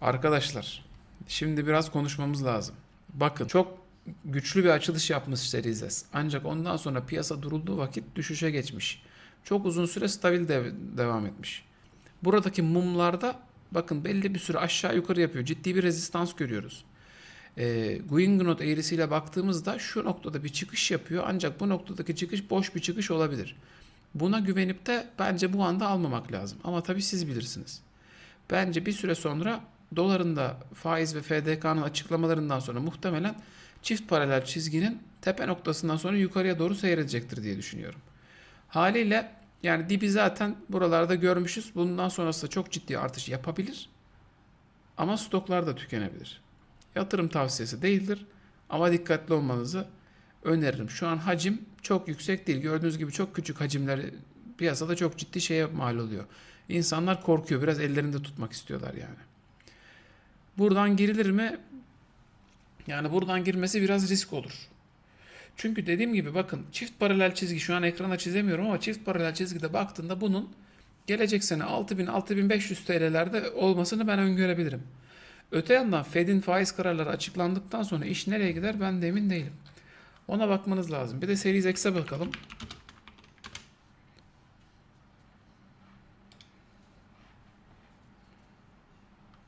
Arkadaşlar şimdi biraz konuşmamız lazım. Bakın çok güçlü bir açılış yapmış Series S. Ancak ondan sonra piyasa durulduğu vakit düşüşe geçmiş. Çok uzun süre stabil dev- devam etmiş. Buradaki mumlarda bakın belli bir süre aşağı yukarı yapıyor. Ciddi bir rezistans görüyoruz. E, Guingnot eğrisiyle baktığımızda şu noktada bir çıkış yapıyor. Ancak bu noktadaki çıkış boş bir çıkış olabilir. Buna güvenip de bence bu anda almamak lazım. Ama tabii siz bilirsiniz. Bence bir süre sonra doların da faiz ve FDK'nın açıklamalarından sonra muhtemelen çift paralel çizginin tepe noktasından sonra yukarıya doğru seyredecektir diye düşünüyorum. Haliyle yani dibi zaten buralarda görmüşüz. Bundan sonrası da çok ciddi artış yapabilir. Ama stoklar da tükenebilir. Yatırım tavsiyesi değildir ama dikkatli olmanızı öneririm. Şu an hacim çok yüksek değil. Gördüğünüz gibi çok küçük hacimler piyasada çok ciddi şeye mal oluyor. İnsanlar korkuyor. Biraz ellerinde tutmak istiyorlar yani. Buradan girilir mi? Yani buradan girmesi biraz risk olur. Çünkü dediğim gibi bakın çift paralel çizgi şu an ekrana çizemiyorum ama çift paralel çizgide baktığında bunun gelecek sene 6000-6500 TL'lerde olmasını ben öngörebilirim. Öte yandan Fed'in faiz kararları açıklandıktan sonra iş nereye gider ben de emin değilim. Ona bakmanız lazım. Bir de Series X'e bakalım.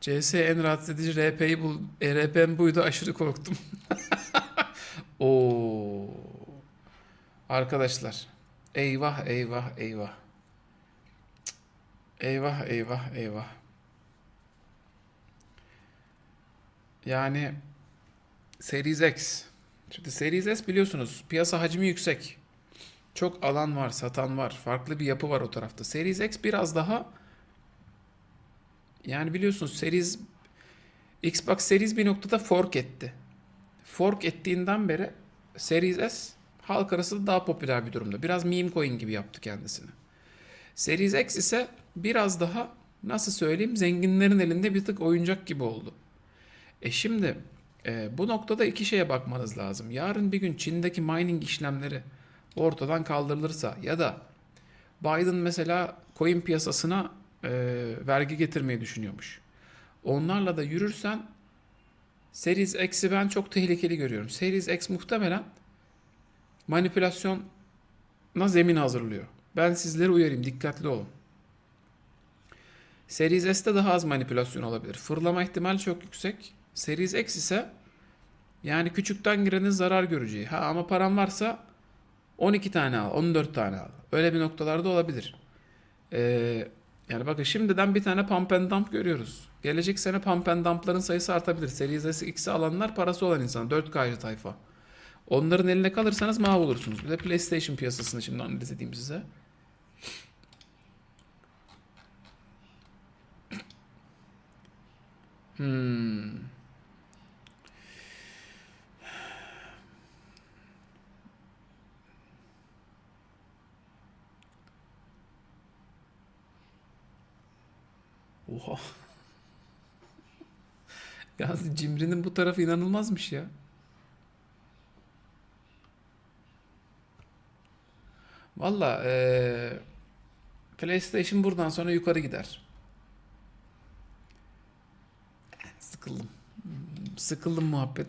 CS en rahatsız edici RP'yi bul. E, RP'm buydu aşırı korktum. Oo. Arkadaşlar. Eyvah eyvah eyvah. Eyvah eyvah eyvah. Yani Series X. Şimdi Series S biliyorsunuz piyasa hacmi yüksek. Çok alan var, satan var. Farklı bir yapı var o tarafta. Series X biraz daha yani biliyorsunuz Series Xbox Series bir noktada fork etti. Fork ettiğinden beri Series S halk arasında daha popüler bir durumda. Biraz meme coin gibi yaptı kendisini. Series X ise biraz daha nasıl söyleyeyim zenginlerin elinde bir tık oyuncak gibi oldu. E şimdi e, bu noktada iki şeye bakmanız lazım. Yarın bir gün Çin'deki mining işlemleri ortadan kaldırılırsa ya da Biden mesela coin piyasasına e, vergi getirmeyi düşünüyormuş. Onlarla da yürürsen Series X'i ben çok tehlikeli görüyorum. Series X muhtemelen manipülasyona zemin hazırlıyor. Ben sizleri uyarayım dikkatli olun. Series S'te daha az manipülasyon olabilir. Fırlama ihtimali çok yüksek. Series X ise yani küçükten girenin zarar göreceği. Ha ama param varsa 12 tane al, 14 tane al. Öyle bir noktalarda olabilir. Ee, yani bakın şimdiden bir tane pump and dump görüyoruz. Gelecek sene pump and dump'ların sayısı artabilir. Series X'i alanlar parası olan insan. 4K'cı tayfa. Onların eline kalırsanız mahvolursunuz. Bir de PlayStation piyasasını şimdi analiz edeyim size. Hmm. Oha. ya Cimri'nin bu tarafı inanılmazmış ya. Valla eee, PlayStation buradan sonra yukarı gider. Sıkıldım. Sıkıldım muhabbet.